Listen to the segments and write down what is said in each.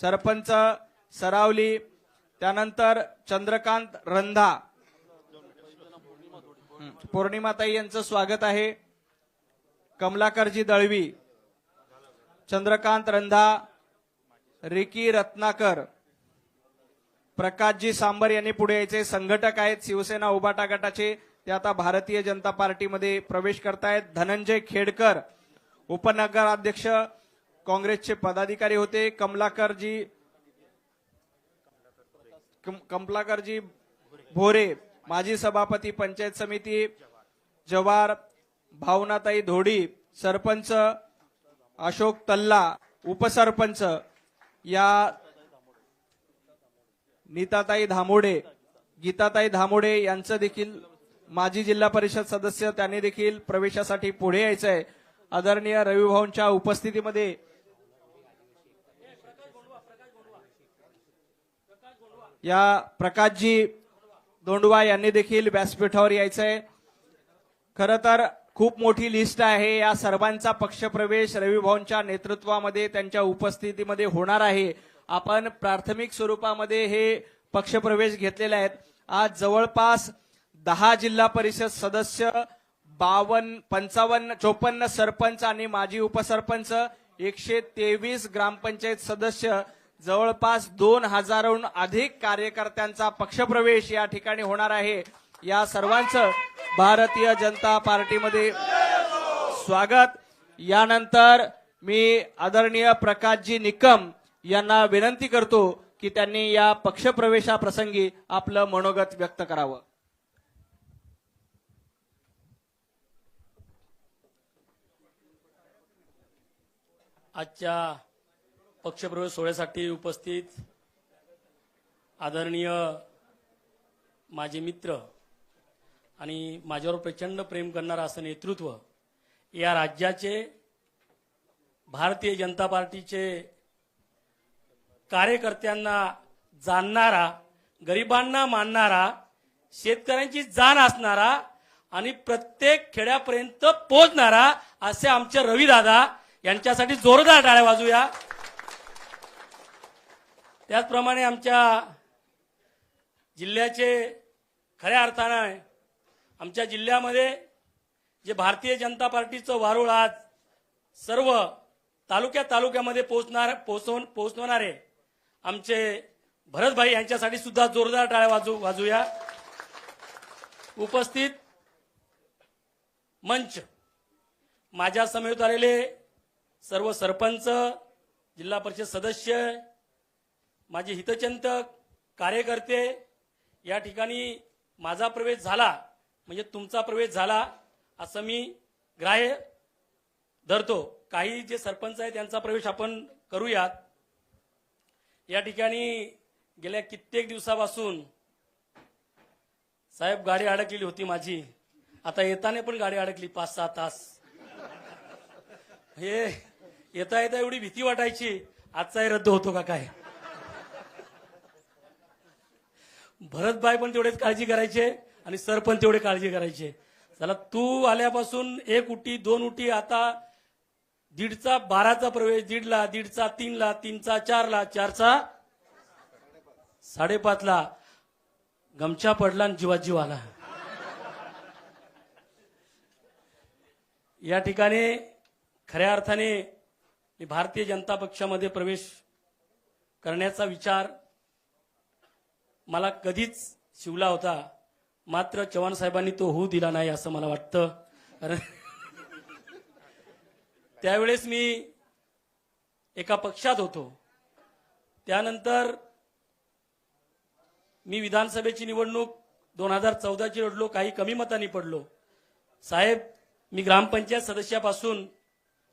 सरपंच सरावली त्यानंतर चंद्रकांत रंधा. पौर्णिमाताई यांचं स्वागत आहे. कमलाकरजी दळवी चंद्रकांत रंधा रिकी रत्नाकर प्रकाशजी सांबर यांनी पुढे यायचे. संघटक आहेत शिवसेना उबाटा गटाचे. ते आता भारतीय जनता पार्टीमध्ये प्रवेश करतायत. धनंजय खेडकर उपनगराध्यक्ष काँग्रेसचे पदाधिकारी होते कमलाकरजी कम- कमलाकरजी भोरे माजी सभापती पंचायत समिती जवार भावनाताई धोडी सरपंच अशोक तल्ला उपसरपंच या नीताताई धामोडे गीताताई धामोडे यांचं देखील माजी जिल्हा परिषद सदस्य त्यांनी देखील प्रवेशासाठी पुढे यायचं आहे आदरणीय रविभाऊंच्या उपस्थितीमध्ये या प्रकाशजी दोंडवा यांनी देखील व्यासपीठावर यायचं आहे खर तर खूप मोठी लिस्ट आहे. या सर्वांचा पक्षप्रवेश रविभाऊंच्या नेतृत्वामध्ये त्यांच्या उपस्थितीमध्ये होणार आहे. आपण प्राथमिक स्वरूपामध्ये हे पक्षप्रवेश घेतलेले आहेत. आज जवळपास दहा जिल्हा परिषद सदस्य बावन्न पंचावन्न चोपन्न सरपंच आणि माजी उपसरपंच एकशे तेवीस ग्रामपंचायत सदस्य जवळपास दोन हजारहून अधिक कार्यकर्त्यांचा पक्षप्रवेश या ठिकाणी होणार आहे. या सर्वांचं भारतीय जनता पार्टीमध्ये स्वागत. यानंतर मी आदरणीय प्रकाशजी निकम यांना विनंती करतो की त्यांनी या पक्षप्रवेशाप्रसंगी आपलं मनोगत व्यक्त करावं. आजच्या पक्षप्रवेश सोहळ्यासाठी उपस्थित आदरणीय माझे मित्र आणि माझ्यावर प्रचंड प्रेम करणारं असं नेतृत्व या राज्याचे भारतीय जनता पार्टीचे कार्यकर्त्यांना जाणणारा गरिबांना मानणारा शेतकऱ्यांची जाण असणारा आणि प्रत्येक खेड्यापर्यंत पोहोचणारा असे आमचे रविदादा यांच्यासाठी जोरदार टाळ्या वाजूया त्याचप्रमाणे आमच्या जिल्ह्याचे खऱ्या अर्थानं आमच्या जिल्ह्यामध्ये जे भारतीय जनता पार्टीचं वारुळ आज सर्व तालुक्या तालुक्यामध्ये पोहोचणार पोहोचवून पोहोचवणारे आमचे भरतभाई यांच्यासाठी सुद्धा जोरदार टाळ्या वाजू वाजूया. उपस्थित मंच माझ्या समेत आलेले सर्व सरपंच जिल्हा परिषद सदस्य माझे हितचिंतक कार्यकर्ते या ठिकाणी माझा प्रवेश झाला म्हणजे तुमचा प्रवेश झाला असं मी ग्राह्य धरतो. काही जे सरपंच आहेत त्यांचा प्रवेश आपण करूयात. या ठिकाणी गेल्या कित्येक दिवसापासून साहेब गाडी अडकलेली होती माझी. आता येताना पण गाडी अडकली पाच सहा तास. हे येता येता एवढी भीती वाटायची आजचाही रद्द होतो का काय? भरतभाई पण तेवढेच काळजी करायचे आणि सर पण तेवढे काळजी करायचे. चला तू आल्यापासून एक उटी दोन उटी आता दीडचा बाराचा प्रवेश दीडला दीडचा तीनला तीनचा चारला चारचा साडेपाचला. गमछा पडला आणि जीवात जीव आला. या ठिकाणी खऱ्या अर्थाने मी भारतीय जनता पक्षामध्ये प्रवेश करण्याचा विचार मला कधीच शिवला होता. मात्र चव्हाण साहेबांनी तो होऊ दिला नाही असं मला वाटतं. कारण त्यावेळेस मी एका पक्षात होतो. त्यानंतर मी विधानसभेची निवडणूक दोन हजार चौदाची लढलो काही कमी मतांनी पडलो. साहेब मी ग्रामपंचायत सदस्यापासून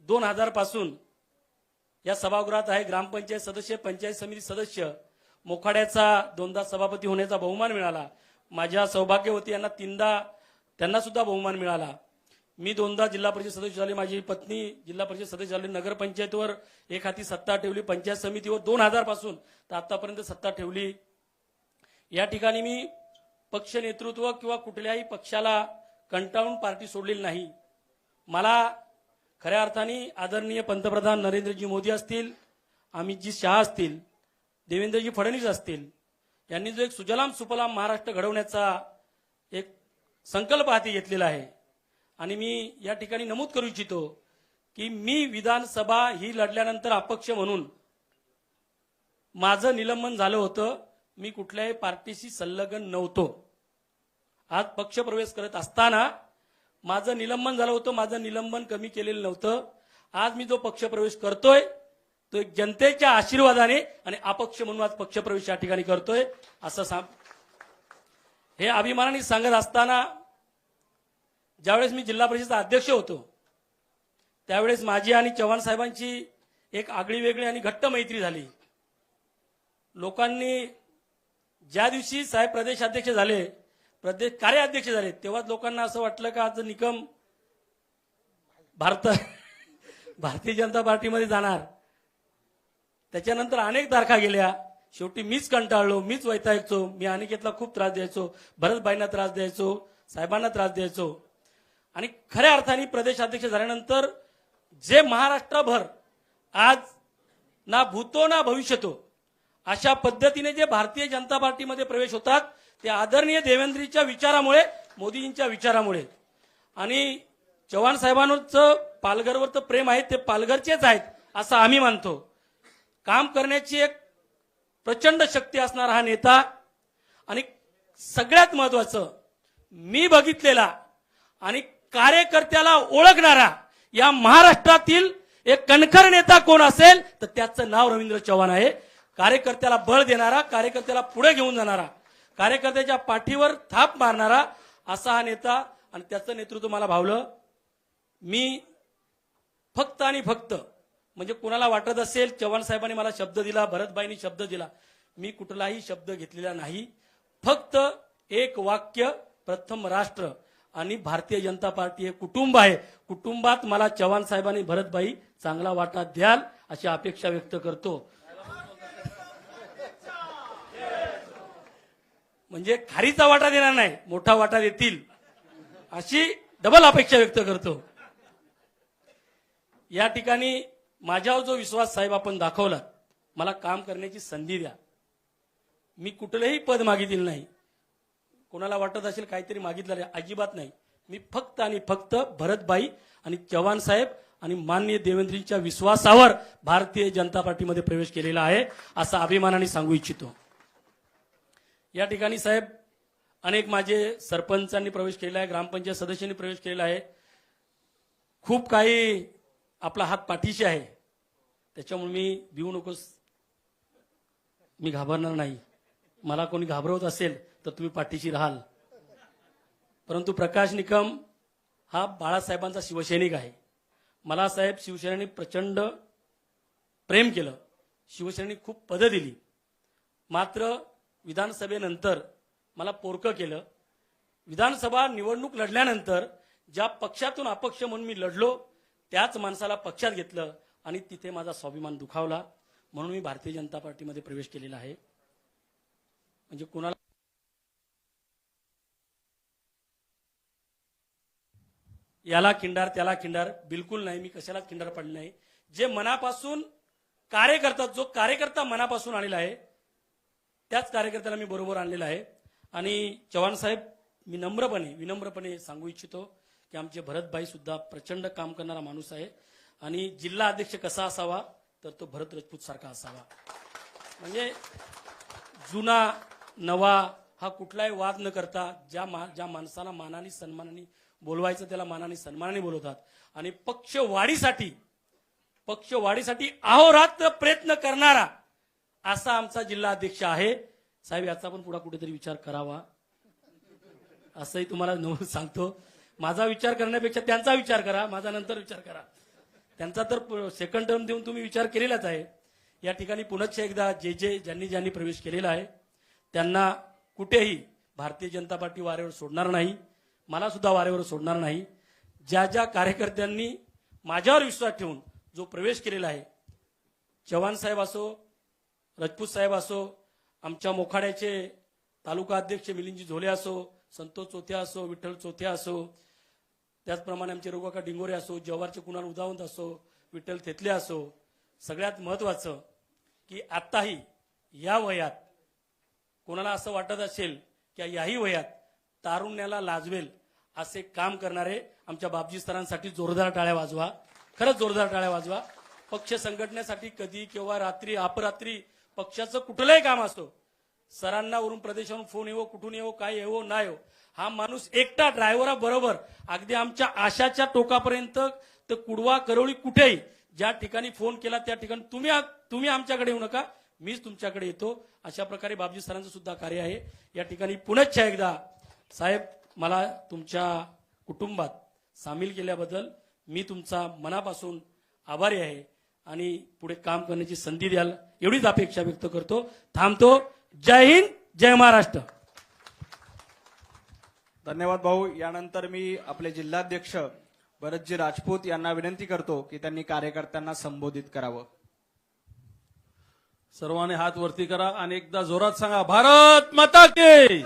दोन हजारपासून या सभागृहात आहे. ग्रामपंचायत सदस्य पंचायत समिती सदस्य. मोखाड्याचा दोनदा सभापती होण्याचा बहुमान मिळाला. माझ्या सौभाग्यवती यांना तीनदा त्यांना सुद्धा बहुमान मिळाला. मी दोनदा जिल्हा परिषद सदस्य झाले. माझी पत्नी जिल्हा परिषद सदस्य झाली. नगरपंचायतीवर एक हाती सत्ता ठेवली. पंचायत समितीवर दोन हजारपासून तर आतापर्यंत सत्ता ठेवली. या ठिकाणी मी पक्ष नेतृत्व किंवा कुठल्याही पक्षाला कंटाळून पार्टी सोडलेली नाही. मला खऱ्या अर्थाने आदरणीय पंतप्रधान नरेंद्रजी मोदी असतील अमितजी शहा असतील देवेंद्रजी फडणवीस असतील यांनी जो एक सुजलाम सुफलाम महाराष्ट्र घडवण्याचा एक संकल्प हाती घेतलेला आहे. आणि मी या ठिकाणी नमूद करू इच्छितो की मी विधानसभा ही लढल्यानंतर अपक्ष म्हणून माझं निलंबन झालं होतं. मी कुठल्याही पार्टीशी संलग्न नव्हतो. आज पक्षप्रवेश करत असताना माझं निलंबन झालं होतं. माझं निलंबन कमी केलेलं नव्हतं. आज मी जो पक्षप्रवेश करतोय तो एक जनतेच्या आशीर्वादाने आणि अपक्ष म्हणून आज पक्षप्रवेश या ठिकाणी करतोय असं सांग हे अभिमानाने सांगत असताना ज्यावेळेस मी जिल्हा परिषदेचा अध्यक्ष होतो त्यावेळेस माझी आणि चव्हाण साहेबांची एक आगळी वेगळी आणि घट्ट मैत्री झाली. लोकांनी ज्या दिवशी साहेब प्रदेशाध्यक्ष झाले प्रदेश कार्याध्यक्ष झाले तेव्हाच लोकांना असं वाटलं का आज निकम भारत भारतीय जनता पार्टीमध्ये जाणार. त्याच्यानंतर अनेक तारखा गेल्या. शेवटी मीच कंटाळलो मीच वैतायचो मी अनिकेतला खूप त्रास द्यायचो भरतबाईंना त्रास द्यायचो साहेबांना त्रास द्यायचो. आणि खऱ्या अर्थाने प्रदेशाध्यक्ष झाल्यानंतर जे महाराष्ट्रभर आज ना भूतो ना भविष्यतो अशा पद्धतीने जे भारतीय जनता पार्टीमध्ये प्रवेश होतात ते आदरणीय देवेंद्रीच्या विचारामुळे मोदीजींच्या विचारामुळे. आणि चव्हाण साहेबांचं पालघरवर तर प्रेम आहे ते पालघरचेच आहेत असं आम्ही मानतो. काम करण्याची एक प्रचंड शक्ती असणारा हा नेता आणि सगळ्यात महत्वाचं मी बघितलेला आणि कार्यकर्त्याला ओळखणारा या महाराष्ट्रातील एक कणखर नेता कोण असेल तर त्याचं नाव रवींद्र चव्हाण आहे. कार्यकर्त्याला बळ देणारा कार्यकर्त्याला पुढे घेऊन जाणारा कार्यकर्त्याच्या पाठीवर थाप मारणारा असा हा नेता आणि त्याचं नेतृत्व मला भावलं. मी फक्त आणि फक्त म्हणजे कुणाला वाटत असेल चव्हाण साहेबांनी मला शब्द दिला भरतबाईंनी शब्द दिला मी कुठलाही शब्द घेतलेला नाही. फक्त एक वाक्य प्रथम राष्ट्र आणि भारतीय जनता पार्टी हे कुटुंब आहे. कुटुंबात मला चव्हाण साहेबांनी भरतबाई चांगला वाटा द्याल अशी अपेक्षा व्यक्त करतो. म्हणजे खारीचा वाटा देणार नाही मोठा वाटा देतील अशी डबल अपेक्षा व्यक्त करतो. या ठिकाणी माझ्यावर जो विश्वास साहेब आपण दाखवला मला काम करण्याची संधी द्या. मी कुठलंही पद मागितलं नाही. कोणाला वाटत असेल काहीतरी मागितलं आहे, अजिबात नाही. मी फक्त आणि फक्त भरतबाई आणि चव्हाण साहेब आणि माननीय देवेंद्रींच्या विश्वासावर भारतीय जनता पार्टीमध्ये प्रवेश केलेला आहे असा अभिमानाने सांगू इच्छितो. या ठिकाणी साहेब अनेक माझे सरपंचांनी प्रवेश केलेला आहे ग्रामपंचायत सदस्यांनी प्रवेश केलेला आहे. खूप काही आपला हात पाठीशी आहे. त्याच्यामुळे मी भिवू नकोस. मी घाबरणार नाही. मला कोणी घाबरवत असेल तर तुम्ही पाठीशी राहाल. परंतु प्रकाश निकम हा बाळासाहेबांचा शिवसैनिक आहे. मला साहेब शिवसेनेने प्रचंड प्रेम केलं. शिवसेनेने खूप पदं दिली. मात्र विधानसभेनंतर मला पोरकं केलं. विधानसभा निवडणूक लढल्यानंतर ज्या पक्षातून अपक्ष म्हणून मी लढलो त्याच माणसाला पक्षात घेतलं. आणि तिथे माझा स्वाभिमान दुखावला. म्हणून मी भारतीय जनता पार्टीमध्ये प्रवेश केलेला आहे. म्हणजे कुणाला याला खिंडार त्याला खिंडार बिलकुल नाही. मी कशालाच खिंडार पडले नाही. जे मनापासून कार्यकर्ता जो कार्यकर्ता मनापासून आलेला आहे त्याच कार्यकर्त्याला मी बरोबर आणलेला आहे. आणि चव्हाण साहेब मी नम्रपणे विनम्रपणे सांगू इच्छितो की आमचे भरतभाई सुद्धा प्रचंड काम करणारा माणूस आहे. आणि जिल्हा अध्यक्ष कसा असावा तर तो भरत राजपूत सारखा असावा. म्हणजे जुना नवा हा कुठलाही वाद न करता ज्या मा ज्या माणसाला मानाने सन्मानाने बोलवायचं त्याला मानाने सन्मानाने बोलवतात. आणि पक्ष वाढीसाठी पक्ष वाढीसाठी अहोरात्र प्रयत्न करणारा असा आमचा जिल्हा अध्यक्ष आहे. साहेब याचा पण पुढे कुठेतरी विचार करावा. असंही तुम्हाला नमूद सांगतो. माझा विचार करण्यापेक्षा त्यांचा विचार करा माझा नंतर विचार करा. त्यांचा तर सेकंड टर्म देऊन तुम्ही विचार केलेलाच आहे. या ठिकाणी पुनश्च एकदा जे जे ज्यांनी ज्यांनी प्रवेश केलेला आहे त्यांना कुठेही भारतीय जनता पार्टी वारेवर सोडणार नाही मला सुद्धा वारेवर सोडणार नाही. ज्या ज्या कार्यकर्त्यांनी माझ्यावर विश्वास ठेवून जो प्रवेश केलेला आहे चव्हाण साहेब असो राजपूत साहेब असो आमच्या मोखाड्याचे तालुका अध्यक्ष मिलिंदजी झोले असो संतोष चोथ्या असो विठ्ठल चोथ्या असो त्याचप्रमाणे आमचे रोगाका डिंगोरे असो जव्हारचे कुणाल उदावंत असो विठ्ठल थेतले असो सगळ्यात महत्वाचं की आत्ताही या वयात कोणाला असं वाटत असेल की याही वयात तारुण्याला लाजवेल असे काम करणारे आमच्या बापजी सरांसाठी जोरदार टाळ्या वाजवा. खरंच जोरदार टाळ्या वाजवा. पक्ष संघटनेसाठी कधी किंवा रात्री अपरात्री पक्षाचं कुठलंही काम असतो सरांना वरून प्रदेशावरून फोन येवो कुठून येवो काय येवो ना येवो हा माणूस एकटा ड्रायव्हराबरोबर अगदी आमच्या आशाच्या टोकापर्यंत तर कुडवा करवळी कुठेही ज्या ठिकाणी फोन केला त्या ठिकाणी तुम्ही तुम्ही आमच्याकडे येऊ नका. मीच तुमच्याकडे येतो. अशा प्रकारे बाबजी सरांचं सुद्धा कार्य आहे. या ठिकाणी पुनश्च एकदा साहेब मला तुमच्या कुटुंबात सामील केल्याबद्दल मी तुमचा मनापासून आभारी आहे आणि पुढे काम करण्याची संधी द्याल एवढीच अपेक्षा व्यक्त करतो. थांबतो. जय हिंद जय महाराष्ट्र. धन्यवाद भाऊ. यानंतर मी आपले जिल्हाध्यक्ष भरतजी राजपूत यांना विनंती करतो की त्यांनी कार्यकर्त्यांना संबोधित करावं. सर्वांनी हात वरती करा आणि एकदा जोरात सांगा भारत माता की!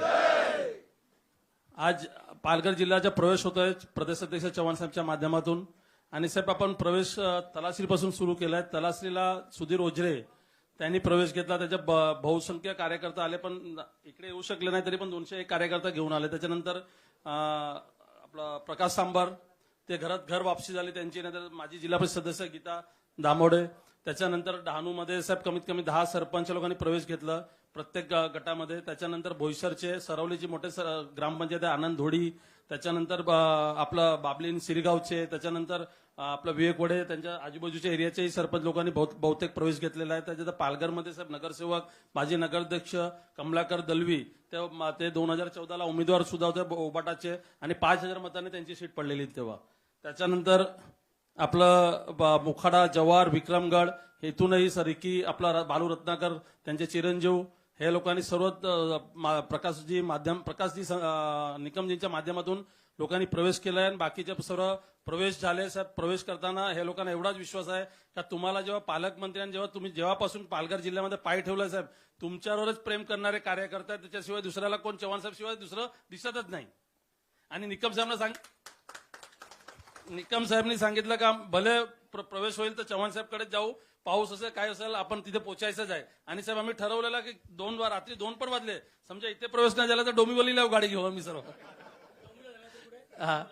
आज पालघर जिल्ह्याचा प्रवेश होतोय प्रदेश अध्यक्ष चव्हाण साहेबच्या माध्यमातून. आणि साहेब आपण प्रवेश अ, तलासरीपासून सुरू केलाय. तलासरीला सुधीर ओझरे त्यांनी प्रवेश घेतला त्याच्या ब- बहुसंख्य कार्यकर्ता आले पण इकडे येऊ शकले नाही तरी पण दोनशे एक कार्यकर्ता घेऊन आले. त्याच्यानंतर आपला प्रकाश सांबार ते घरात घर वापसी झाली त्यांची नंतर माजी जिल्हा परिषद सदस्य गीता दामोडे. त्याच्यानंतर डहाणूमध्ये साहेब कमीत कमी दहा सरपंच लोकांनी प्रवेश घेतला. प्रत्येक ग- गटामध्ये. त्याच्यानंतर भोईसरचे सरवलीचे मोठे सर ग्रामपंचायत आहे आनंद धोडी. त्याच्यानंतर ब- आपलं बाबलीन सिरगावचे. त्याच्यानंतर आपलं विवेक वडे. त्यांच्या आजूबाजूच्या एरियाचेही सरपंच लोकांनी बहुतेक प्रवेश घेतलेला आहे. त्याच्यात पालघरमध्ये साहेब नगरसेवक माजी नगराध्यक्ष कमलाकर दलवी. ते ते दोन हजार चौदाला उमेदवार सुद्धा होते ओबाटाचे आणि पाच हजार मतांनी त्यांची सीट पडलेली तेव्हा. त्याच्यानंतर आपलं ब- मुखाडा जवार विक्रमगड हेतूनही सरिकी आपला र- बालू रत्नाकर त्यांचे चिरंजीव हे लोकांनी सर्व मा- प्रकाशजी माध्यम प्रकाशजी स- निकमजींच्या माध्यमातून लोकांनी प्रवेश केलाय आणि बाकीचे सर्व प्रवेश झाले. साहेब प्रवेश करताना हे लोकांना एवढाच विश्वास आहे का तुम्हाला जेव्हा पालकमंत्र्यांनी जेव्हा तुम्ही जेव्हापासून पालघर जिल्ह्यामध्ये पाय ठेवलाय साहेब तुमच्यावरच प्रेम करणारे कार्यकर्ते आहेत. त्याच्याशिवाय दुसऱ्याला कोण चव्हाण साहेब शिवाय दुसरं दिसतच नाही. आणि निकम साहेबांना सांग निकम साहेबांनी सांगितलं का भले प्र- प्रवेश होईल तर चव्हाण साहेबकडे जाऊ. पाऊस असेल काय असेल आपण तिथे पोचायचंच आहे. आणि साहेब आम्ही ठरवलेला की दोन रात्री दोन पण वाजले. समजा इथे प्रवेश नाही झाला तर डोंबिवलीला येऊ गाडी घेऊ आम्ही सर्व. हा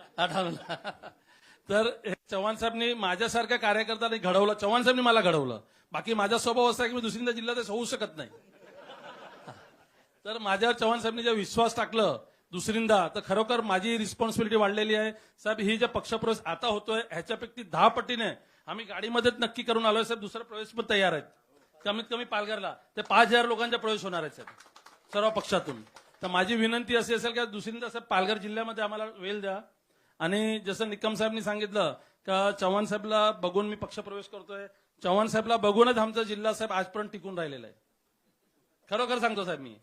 तर चव्हाण साहेबनी माझ्यासारख्या कार्यकर्त्यांनी घडवलं. चव्हाण साहेबनी मला घडवलं. बाकी माझा स्वभाव असा आहे की मी दुसऱ्यांदा जिल्ह्यात होऊ शकत नाही. तर माझ्यावर चव्हाण साहेबनी जेव्हा विश्वास टाकलं दुसरींदा तर खरोखर माझी रिस्पॉन्सिबिलिटी वाढलेली आहे. साहेब ही जे पक्षप्रवेश आता होतोय ह्याच्यापैकी दहा पटीने आम्ही गाडीमध्येच नक्की करून आलोय साहेब. दुसरा प्रवेश पण तयार आहेत. कमीत कमी पालघरला. ते पाच हजार लोकांचा प्रवेश होणार आहे साहेब. सर्व पक्षातून. तर माझी विनंती अशी असेल की दुसरींदा साहेब पालघर जिल्ह्यामध्ये आम्हाला वेळ द्या. आणि जसं निकम साहेबनी सांगितलं का चव्हाण साहेबला बघून मी पक्षप्रवेश करतोय. चव्हाण साहेबला बघूनच आमचा जिल्हा साहेब आजपर्यंत टिकून राहिलेला आहे. खरोखर सांगतो साहेब मी.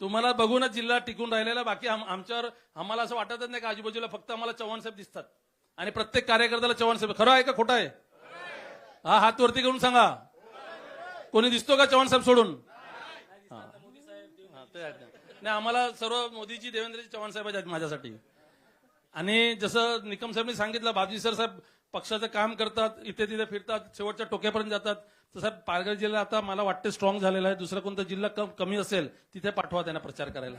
तुम्हाला बघूनच जिल्हा टिकून राहिलेला बाकी आमच्यावर आम्हाला असं वाटतच नाही का आजूबाजूला फक्त आम्हाला चव्हाण साहेब दिसतात. आणि प्रत्येक कार्यकर्त्याला चव्हाण साहेब खरं आहे का खोटं आहे? हा हात वरती करून सांगा. कोणी दिसतो का चव्हाण साहेब सोडून? नाही आम्हाला सर्व मोदीजी देवेंद्रजी चव्हाण साहेब आहेत माझ्यासाठी. आणि जसं निकम साहेबनी सांगितलं बाबजी सर साहेब पक्षाचं काम करतात इथे तिथे फिरतात शेवटच्या टोक्यापर्यंत जातात. तर साहेब पालघर जिल्हा आता मला वाटते स्ट्रॉंग झालेला आहे. दुसरा कोणता जिल्हा कमी असेल तिथे पाठवा त्यांना प्रचार करायला.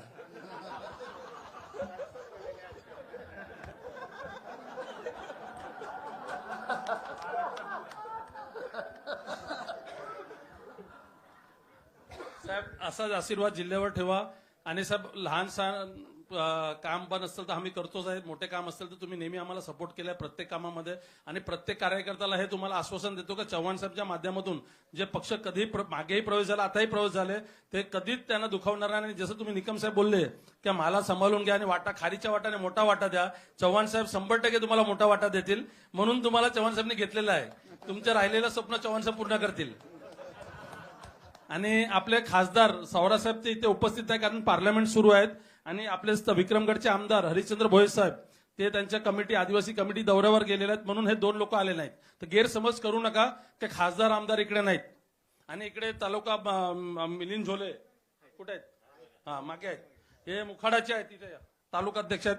साहेब असाच आशीर्वाद जिल्ह्यावर ठेवा. आणि साहेब लहान सहान काम पण असेल तर आम्ही करतोच आहे. मोठे काम असेल तर तुम्ही नेहमी आम्हाला सपोर्ट केलाय प्रत्येक कामामध्ये. आणि प्रत्येक कार्यकर्त्याला हे तुम्हाला आश्वासन देतो का चव्हाण साहेबच्या माध्यमातून जे पक्ष कधी प्र- मागेही प्रवेश झाला आताही प्रवेश झाले ते कधीच त्यांना दुखावणार नाही. आणि जसं तुम्ही निकम साहेब बोलले की मला सांभाळून घ्या आणि वाटा खारीच्या वाटाने मोठा वाटा द्या. चव्हाण साहेब शंभर टक्के तुम्हाला मोठा वाटा देतील. म्हणून तुम्हाला चव्हाण साहेबने घेतलेला आहे. तुमचं राहिलेलं स्वप्न चव्हाण साहेब पूर्ण करतील. आणि आपले खासदार सावरासाहेब ते इथे उपस्थित आहे कारण पार्लमेंट सुरू आहेत. आणि आपले विक्रमगडचे आमदार हरिश्चंद्र भोये साहेब ते त्यांच्या कमिटी आदिवासी कमिटी दौऱ्यावर गेलेले आहेत म्हणून हे दोन लोक आले नाहीत. तर गैरसमज करू नका की खासदार आमदार इकडे नाहीत. आणि इकडे तालुका मिलिंद झोले कुठे आहेत? हा मागे आहेत. हे मुखाडाचे आहेत तिथे तालुका अध्यक्ष आहेत.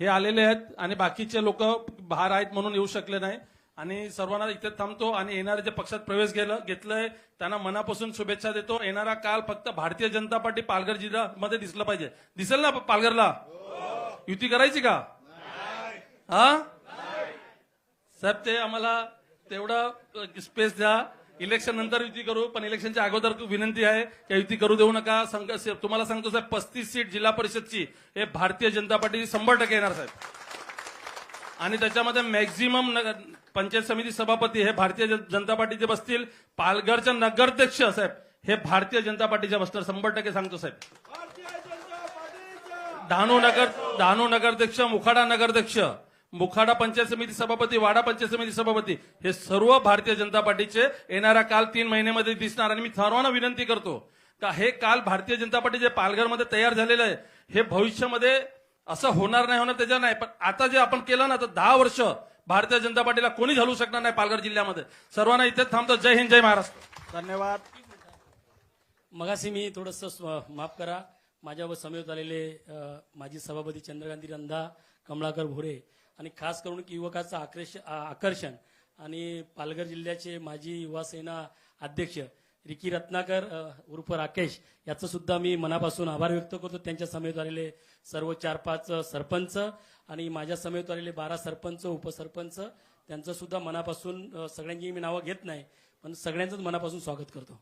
हे आलेले आहेत आणि बाकीचे लोक बाहेर आहेत म्हणून येऊ शकले नाही. आणि सर्वांना इथे थांबतो आणि येणारे जे पक्षात प्रवेश गेलं घेतलंय त्यांना मनापासून शुभेच्छा देतो. येणारा काल फक्त भारतीय जनता पार्टी पालघर जिल्ह्यामध्ये दिसलं पाहिजे. दिसेल ना पालघरला? युती करायची का? हा? साहेब ते आम्हाला तेवढा स्पेस द्या. इलेक्शन नंतर युती करू पण इलेक्शनच्या अगोदर विनंती आहे की युती करू देऊ नका. संघ तुम्हाला सांगतो साहेब पस्तीस सीट जिल्हा परिषदची हे भारतीय जनता पार्टी शंभर टक्के येणार साहेब. आणि त्याच्यामध्ये मॅक्झिमम पंचायत समिती सभापती हे भारतीय जनता पार्टीचे बसतील. पालघरच्या नगराध्यक्ष साहेब हे भारतीय जनता पार्टीच्या बसणार. शंभर टक्के सांगतो साहेब. डहाणू नगर डहाणू नगराध्यक्ष मुखाडा नगराध्यक्ष मुखाडा पंचायत समिती सभापती वाडा पंचायत समिती सभापती हे सर्व भारतीय जनता पार्टीचे येणाऱ्या काल तीन महिन्यामध्ये दिसणार. आणि मी सर्वांना विनंती करतो का हे काल भारतीय जनता पार्टी जे पालघरमध्ये तयार झालेलं आहे हे भविष्यामध्ये असं होणार नाही होणार त्याच्या नाही. पण आता जे आपण केलं ना तर दहा वर्ष भारतीय जनता पार्टीला कोणी घालू शकणार नाही पालघर जिल्ह्यामध्ये? सर्वांना इथेच थांबतो. जय हिंद जय महाराष्ट्र. धन्यवाद. मगाशी मी थोडंसं माफ करा. माझ्यावर समेत आलेले माजी सभापती चंद्रकांती रंधा कमलाकर भोरे आणि खास करून युवकाचं आकर्षण आणि पालघर जिल्ह्याचे माजी युवा सेना अध्यक्ष रिकी रत्नाकर उर्फ राकेश याचं सुद्धा मी मनापासून आभार व्यक्त करतो. त्यांच्या समेत आलेले सर्व चार पाच सरपंच आणि माझ्या समेत आलेले बारा सरपंच उपसरपंच त्यांचं सुद्धा मनापासून सगळ्यांची मी नावं घेत नाही पण सगळ्यांचंच मनापासून स्वागत करतो.